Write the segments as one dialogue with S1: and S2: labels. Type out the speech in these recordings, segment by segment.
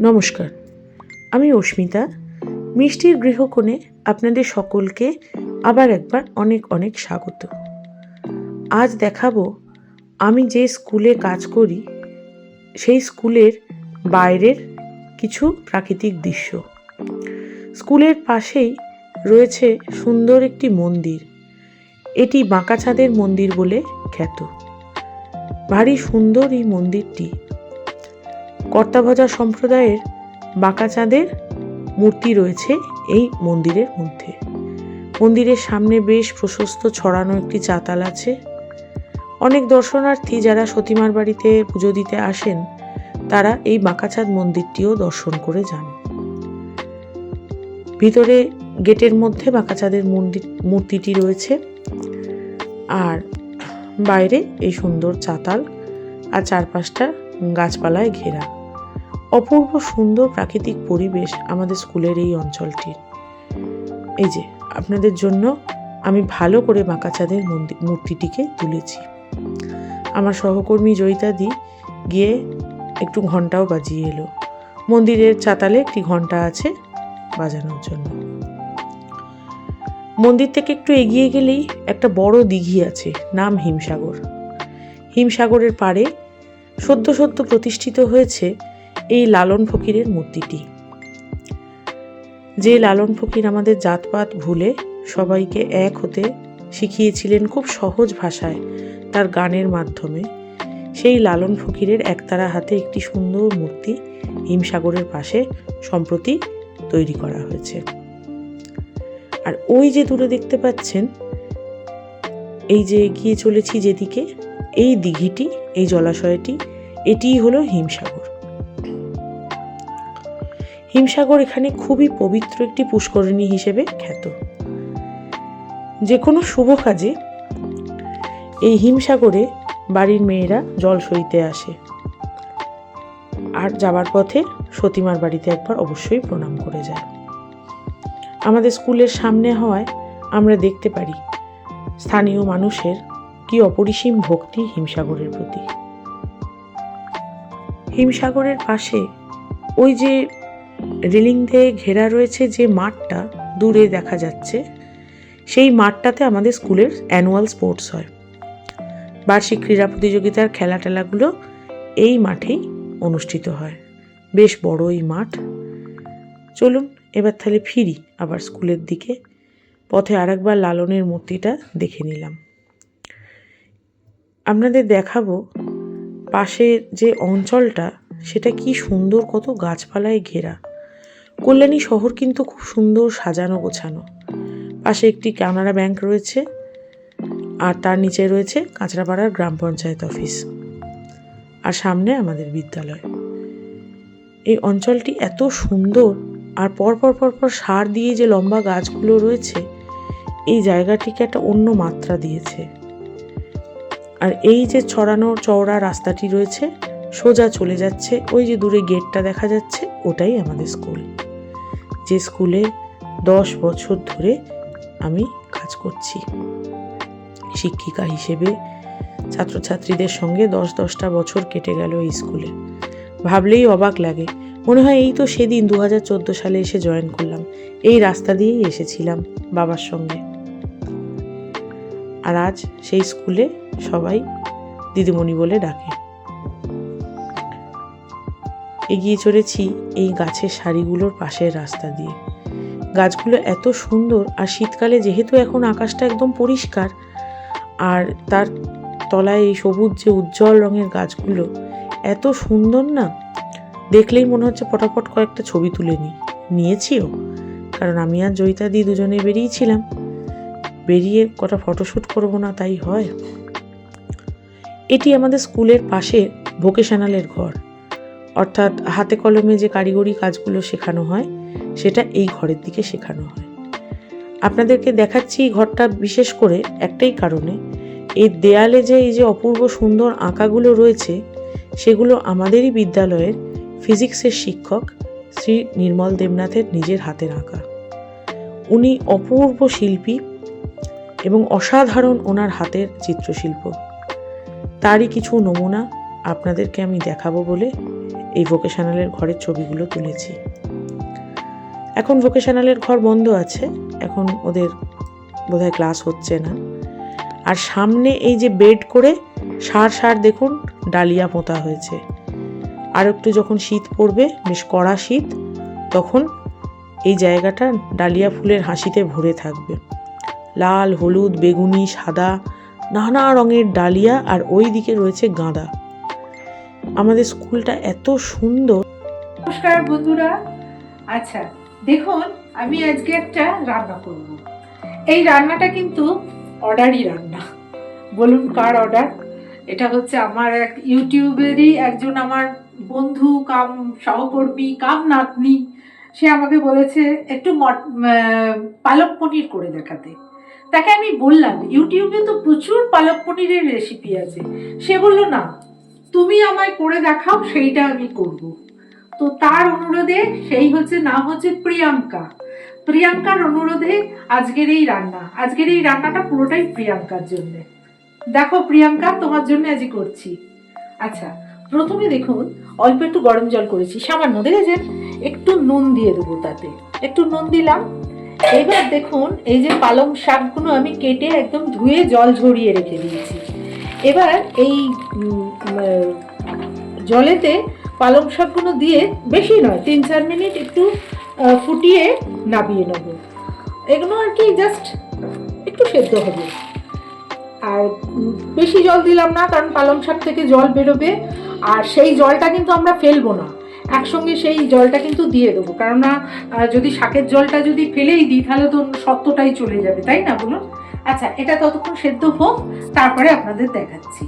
S1: নমস্কার। আমি অস্মিতা। মিষ্টির গৃহকোণে আপনাদের সকলকে আবার একবার অনেক অনেক স্বাগত। আজ দেখাবো আমি যে স্কুলে কাজ করি, সেই স্কুলের বাইরের কিছু প্রাকৃতিক দৃশ্য। স্কুলের পাশেই রয়েছে সুন্দর একটি মন্দির। এটি বাঁকাছাদের মন্দির বলে খ্যাত। ভারী সুন্দর এই মন্দিরটি কর্তাভজা সম্প্রদায়ের বাঁকা চাঁদের মূর্তি রয়েছে এই মন্দিরের মধ্যে। মন্দিরের সামনে বেশ প্রশস্ত ছড়ানো একটি চাতাল আছে। অনেক দর্শনার্থী যারা সতীমার বাড়িতে পুজো দিতে আসেন, তারা এই বাঁকাচাঁদ মন্দিরটিও দর্শন করে যান। ভিতরে গেটের মধ্যে বাঁকাচাঁদের মন্দির, মূর্তিটি রয়েছে। আর বাইরে এই সুন্দর চাতাল আর চারপাশটা গাছপালায় ঘেরা। অপূর্ব সুন্দর প্রাকৃতিক পরিবেশ আমাদের স্কুলের এই অঞ্চলটির। এই যে, আপনাদের জন্য আমি ভালো করে বাঁকাচাঁদের মন্দির মূর্তিটিকে তুলেছি। আমার সহকর্মী জয়িতাদি গিয়ে একটু ঘন্টাও বাজিয়ে এলো। মন্দিরের চাতালে একটি ঘণ্টা আছে বাজানোর জন্য। মন্দির থেকে একটু এগিয়ে গেলেই একটা বড় দিঘি আছে, নাম হিমসাগর। হিমসাগরের পাড়ে সদ্য সদ্য প্রতিষ্ঠিত হয়েছে এই লালন ফকিরের মূর্তিটি। যে লালন ফকির আমাদের জাতপাত ভুলে সবাইকে এক হতে শিখিয়েছিলেন খুব সহজ ভাষায় তার গানের মাধ্যমে, সেই লালন ফকিরের একতারা হাতে একটি সুন্দর মূর্তি হিমসাগরের পাশে সম্প্রতি তৈরি করা হয়েছে। আর ওই যে দূরে দেখতে পাচ্ছেন, এই যে এগিয়ে চলেছি যেদিকে, এই দিঘিটি, এই জলাশয়টি, এটিই হলো হিমসাগর। হিমসাগর এখানে খুবই পবিত্র একটি পুষ্করিণী হিসেবে খ্যাত। যে কোনো শুভ কাজে এই হিমসাগরে বাড়ির মেয়েরা জল সইতে আসে। আর যাবার পথে সতীমার বাড়িতে একবার অবশ্যই প্রণাম করে যায়। আমাদের স্কুলের সামনে হওয়ায় আমরা দেখতে পারি স্থানীয় মানুষের কি অপরিসীম ভক্তি হিমসাগরের প্রতি। হিমসাগরের পাশে ওই যে রেলিং দিয়ে ঘেরা রয়েছে যে মাঠটা দূরে দেখা যাচ্ছে, সেই মাঠটাতে আমাদের স্কুলের অ্যানুয়াল স্পোর্টস হয়। বার্ষিক ক্রীড়া প্রতিযোগিতার খেলা টেলাগুলো এই মাঠেই অনুষ্ঠিত হয়। বেশ বড় এই মাঠ। চলুন, এবার তাহলে ফিরি আবার স্কুলের দিকে। পথে আরেকবার লালনের মূর্তিটা দেখে নিলাম। আপনাদের দেখাবো পাশের যে অঞ্চলটা, সেটা কি সুন্দর, কত গাছপালায় ঘেরা। কল্যাণী শহর কিন্তু খুব সুন্দর সাজানো গোছানো। পাশে একটি কানাড়া ব্যাংক রয়েছে আর তার নিচে রয়েছে কাঁচরাপাড়ার গ্রাম পঞ্চায়েত অফিস আর সামনে আমাদের বিদ্যালয়। এই অঞ্চলটি এত সুন্দর আর পর পর পর পর সার দিয়ে যে লম্বা গাছগুলো রয়েছে, এই জায়গাটিকে একটা অন্য মাত্রা দিয়েছে। আর এই যে ছড়ানো চওড়া রাস্তাটি রয়েছে, সোজা চলে যাচ্ছে, ওই যে দূরে গেটটা দেখা যাচ্ছে, ওটাই আমাদের স্কুল। যে স্কুলে দশ বছর ধরে আমি কাজ করছি। শিক্ষিকা হিসেবে ছাত্রছাত্রীদের সঙ্গে দশ দশটা বছর কেটে গেল এই স্কুলে। ভাবলেই অবাক লাগে। মনে হয় এই তো সেদিন দু হাজার চোদ্দ সালে এসে জয়েন করলাম। এই রাস্তা দিয়েই এসেছিলাম বাবার সঙ্গে। আর আজ সেই স্কুলে সবাই দিদিমণি বলে ডাকে। এগিয়ে চলেছি এই গাছের সারিগুলোর পাশের রাস্তা দিয়ে। গাছগুলো এত সুন্দর আর শীতকালে যেহেতু এখন আকাশটা একদম পরিষ্কার, আর তার তলায় এই সবুজ যে উজ্জ্বল রঙের গাছগুলো এত সুন্দর না, দেখলেই মনে হচ্ছে পটাপট কয়েকটা ছবি তুলে নিই নিয়েছিও। কারণ আমি আর জয়িতা দি দুজনে বেরিয়েছিলাম বেরিয়ে কটা ফটোশ্যুট করব না তাই হয়? এটি আমাদের স্কুলের পাশে ভোকেশনালের ঘর। অর্থাৎ হাতে কলমে যে কারিগরি কাজগুলো শেখানো হয়, সেটা এই ঘরের দিকে শেখানো হয়। আপনাদেরকে দেখাচ্ছি এই ঘরটা বিশেষ করে একটাই কারণে, এই দেয়ালে যে এই যে অপূর্ব সুন্দর আঁকাগুলো রয়েছে, সেগুলো আমাদেরই বিদ্যালয়ের ফিজিক্সের শিক্ষক শ্রী নির্মল দেবনাথের নিজের হাতের আঁকা। উনি অপূর্ব শিল্পী এবং অসাধারণ ওনার হাতের চিত্রশিল্প। তারই কিছু নমুনা আপনাদেরকে আমি দেখাবো বলে এই ভোকেশনালের ঘরের ছবিগুলো তুলেছি। এখন ভোকেশনালের ঘর বন্ধ আছে, এখন ওদের বোধহয় ক্লাস হচ্ছে না। আর সামনে এই যে বেড করে সার সার দেখুন, ডালিয়া পোঁতা হয়েছে। আর একটু যখন শীত পড়বে, বেশ কড়া শীত, তখন এই জায়গাটা ডালিয়া ফুলের হাসিতে ভরে থাকবে। লাল, হলুদ, বেগুনি, সাদা, নানা রঙের ডালিয়া আর ওই দিকে রয়েছে গাঁদা। আমাদের স্কুলটা এত সুন্দর।
S2: নমস্কার বন্ধুরা। আচ্ছা দেখুন, আমি আজকে একটা রান্না করব। এই রান্নাটা কিন্তু অর্ডারই রান্না। বলুন কার অর্ডার? এটা হচ্ছে আমার এক ইউটিউবেরই একজন আমার বন্ধু, কাম, সহকর্মী, কাম নাতনি। সে আমাকে বলেছে, একটু পালক পনির করে দেখাতে। তাকে আমি বললাম, ইউটিউবে তো প্রচুর পালক পনিরের রেসিপি আছে। সে বলল, না তুমি আমায় করে দেখাও, সেইটা আমি করব। তো তার অনুরোধে, সেই হচ্ছে, নাম হচ্ছে প্রিয়াঙ্কা। প্রিয়াঙ্কার অনুরোধে আজকের এই রান্না। আজকের এই রান্নাটা পুরোটাই প্রিয়াঙ্কার জন্য। দেখো প্রিয়াঙ্কা, তোমার জন্য আজই করছি। আচ্ছা প্রথমে দেখুন, অল্প একটু গরম জল করেছি। সামান্য, দেখেছেন? একটু নুন দিয়ে দেবো তাতে। একটু নুন দিলাম। এবার দেখুন, এই যে পালং শাকগুলো আমি কেটে একদম ধুয়ে জল ঝরিয়ে রেখে দিয়েছি। এবার এই জলেতে পালং শাকগুলো দিয়ে বেশি নয়, তিন চার মিনিট একটু ফুটিয়ে নাবিয়ে নেব। এগুলো আর কি জাস্ট একটু সেদ্ধ হবে। আর বেশি জল দিলাম না, কারণ পালং শাক থেকে জল বেরোবে, আর সেই জলটা কিন্তু আমরা ফেলব না। একসঙ্গে সেই জলটা কিন্তু দিয়ে দেবো। কেননা যদি শাকের জলটা যদি ফেলেই দিই, তাহলে তো সত্যটাই চলে যাবে, তাই না বলুন? আচ্ছা এটা ততক্ষণ সেদ্ধ হোক, তারপরে আপনাদের দেখাচ্ছি।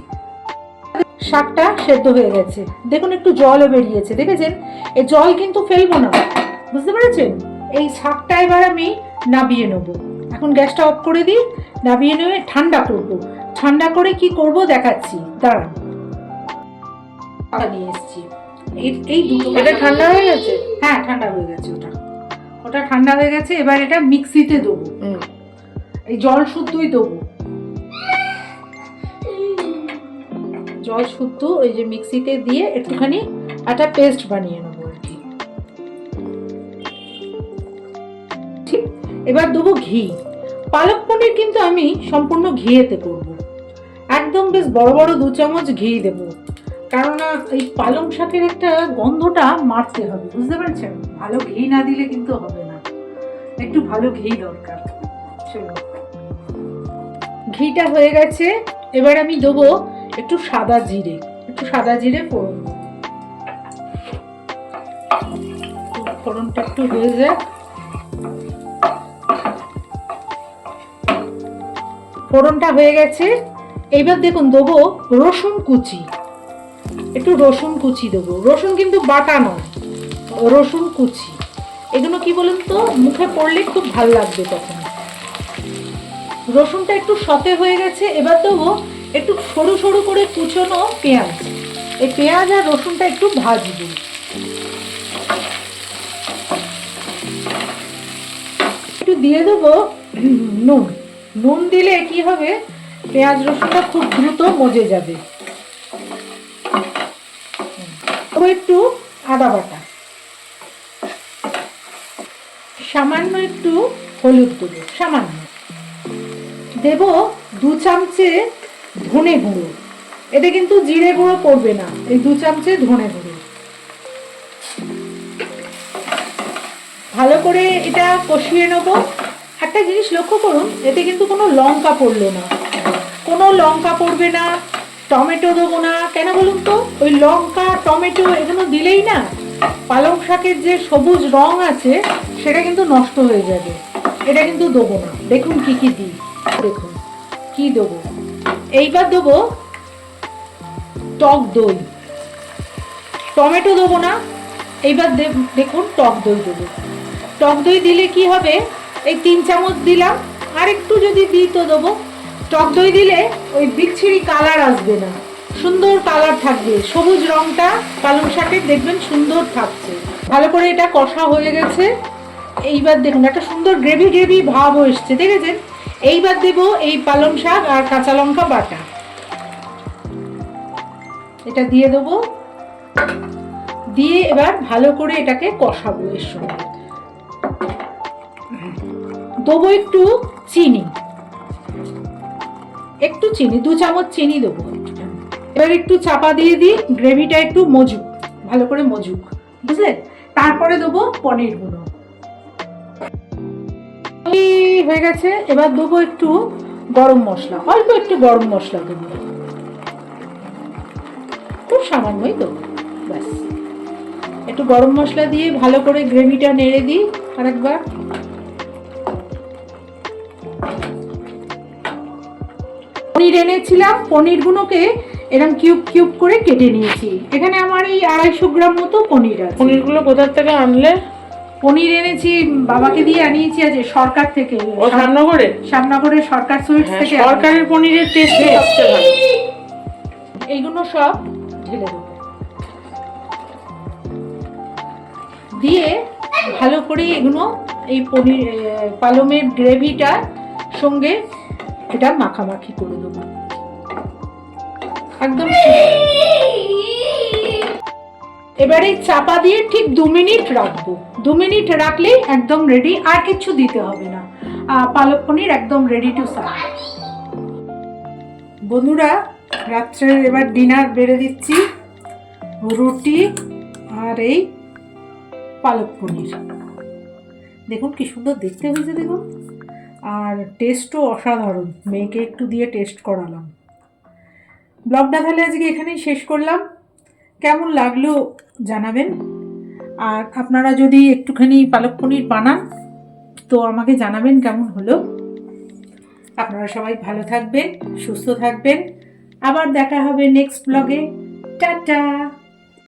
S2: শাকটা সেদ্ধ হয়ে গেছে। দেখুন একটু জলও বেরিয়েছে দেখেছেন? এই জল কিন্তু ফেলব না। বুঝতে পেরেছেন? এই শাকটা এবার আমি নাবিয়ে নেব। এখন গ্যাসটা অফ করে দিই নাবিয়ে নেবে ঠান্ডা করব। ঠান্ডা করে কি করব দেখাচ্ছি। দাঁড়ান। নিয়ে এসেছি। এই এই দুটো
S1: এটা ঠান্ডা হয়ে গেছে?
S2: হ্যাঁ ঠান্ডা হয়ে গেছে ওটা। ওটা ঠান্ডা হয়ে গেছে এবার এটা মিক্সিতে দেবো। এই জল শুদ্ধই দেবো। জল শুদ্ধ, ওই যে মিক্সিতে দিয়ে একটুখানি একটা পেস্ট বানিয়ে নেব আর কি। ঠিক, এবার দেবো ঘি। পালক পনির কিন্তু আমি সম্পূর্ণ ঘিয়েতে করব। একদম বেশ বড় বড় দু চামচ ঘি দেবো। কেননা এই পালং শাকের একটা গন্ধটা মারতে হবে, বুঝতে পারছেন? ভালো ঘি না দিলে কিন্তু হবে না। একটু ভালো ঘি দরকার। চলো ঘিটা হয়ে গেছে। এবার আমি দেবো একটু সাদা জিরে, একটু সাদা জিরে ফোড়ন ফোড়নটা একটু হয়ে যাক। ফোড়নটা হয়ে গেছে। এইবার দেখুন, দেবো রসুন কুচি। একটু রসুন কুচি দেবো। রসুন কিন্তু বাটা নয়, রসুন কুচি। এগুলো কি বলুন তো, মুখে পড়লে খুব ভালো লাগবে তখন। রসুনটা একটু সতে হয়ে গেছে। এবার দেবো একটু সরু সরু করে কুচোনো পেঁয়াজ। এই পেঁয়াজ আর রসুনটা একটু ভাজবো। একটু দিয়ে দেবো নুন। নুন দিলে কি হবে? পেঁয়াজ রসুনটা খুব দ্রুত মজে যাবে। ও একটু আদা বাটা। সামান্য একটু হলুদ দেবো সামান্য। দেব দু চামচে ধনে গুঁড়ো। এতে কিন্তু জিরে গুঁড়ো পড়বে না। এই দু চামচে ধনে গুঁড়ো। ভালো করে এটা কষিয়ে নেব। একটা জিনিস লক্ষ্য করুন, এতে কিন্তু কোনো লঙ্কা পড়ল না। কোনো লঙ্কা পড়বে না, টমেটো দেবো না। কেন বলুন তো? ওই লঙ্কা, টমেটো এগুলো দিলেই না পালং শাকের যে সবুজ রং আছে, সেটা কিন্তু নষ্ট হয়ে যাবে। এটা কিন্তু দেবো না। দেখুন কি কি দিই। দেখুন, কি দেবো? এইবার দেবো টক দই। টমেটো দেবো না, এইবার দেখুন টক দই দেবো। টক দই দিলে কি হবে? এই তিন চামচ দিলাম আর একটু যদি দিই তো দেবো। টক দই দিলে ওই বিচ্ছিরি কালার আসবে না। সুন্দর কালার থাকবে। সবুজ রংটা পালং শাকের, দেখবেন সুন্দর থাকছে। ভালো করে এটা কষা হয়ে গেছে। এইবার দেখুন, একটা সুন্দর গ্রেভি গ্রেভি ভাবও এসছে, দেখেছেন? এইবার দেবো এই পালং শাক আর কাঁচা লঙ্কা বাটা। এটা দিয়ে দেবো। দিয়ে এবার ভালো করে এটাকে কষাবো এর সঙ্গে। দেবো একটু চিনি। একটু চিনি, দু চামচ চিনি দেবো এবার একটু চাপা দিয়ে দিই, গ্রেভিটা একটু মজুক, ভালো করে মজুক, বুঝলে? তারপরে দেবো পনির গুঁড়ো। হয়ে গেছে। এবার দেবো একটু গরম মশলা, অল্প একটু গরম মশলা দেবো। খুব সামান্যই দেবো, ব্যাস। একটু গরম মশলা দিয়ে ভালো করে গ্রেভিটা নেড়ে দিই আরেকবার। পনির এনেছিলাম, পনিরগুলোকে এরকম কিউব কিউব করে কেটে নিয়েছি। এখানে আমার এই আড়াইশো গ্রাম মতো পনির আছে।
S1: পনিরগুলো কোথার থেকে আনলে?
S2: পনির এনেছি বাবাকে দিয়ে আনিয়েছি আজ সরকার থেকে।
S1: ও শ্যামনগরে
S2: সরকার সুইটস
S1: হ্যাঁ
S2: থেকে
S1: সরকারের পনিরের টেস্ট সবচেয়ে ভালো
S2: এইগুলো সব ঢেলে দেবো। দিয়ে ভালো করে এগুলো এই পনির পালমের গ্রেভিটার সঙ্গে এটা মাখামাখি করে দেবো। একদম এবারে চাপা দিয়ে ঠিক দু মিনিট রাখব। দু মিনিট রাখলেই একদম রেডি আর কিছু দিতে হবে না। পালক পনির একদম রেডি টু সার্ভ বন্ধুরা রাত্রে এবার ডিনার বেড়ে দিচ্ছি। রুটি আর এই পালক পনির। দেখুন কি সুন্দর দেখতে হয়েছে, দেখুন। আর টেস্টও অসাধারণ। মেয়েকে একটু দিয়ে টেস্ট করালাম। ব্লগটা তাহলে আজকে এখানেই শেষ করলাম। কেমন লাগল জানাবেন? আর আপনারা যদি একটুখানি পালক পনির বানান, তো আমাকে জানাবেন কেমন হলো। আপনারা সবাই ভালো থাকবেন, সুস্থ থাকবেন। আবার দেখা হবে নেক্সট ব্লগে টাটা!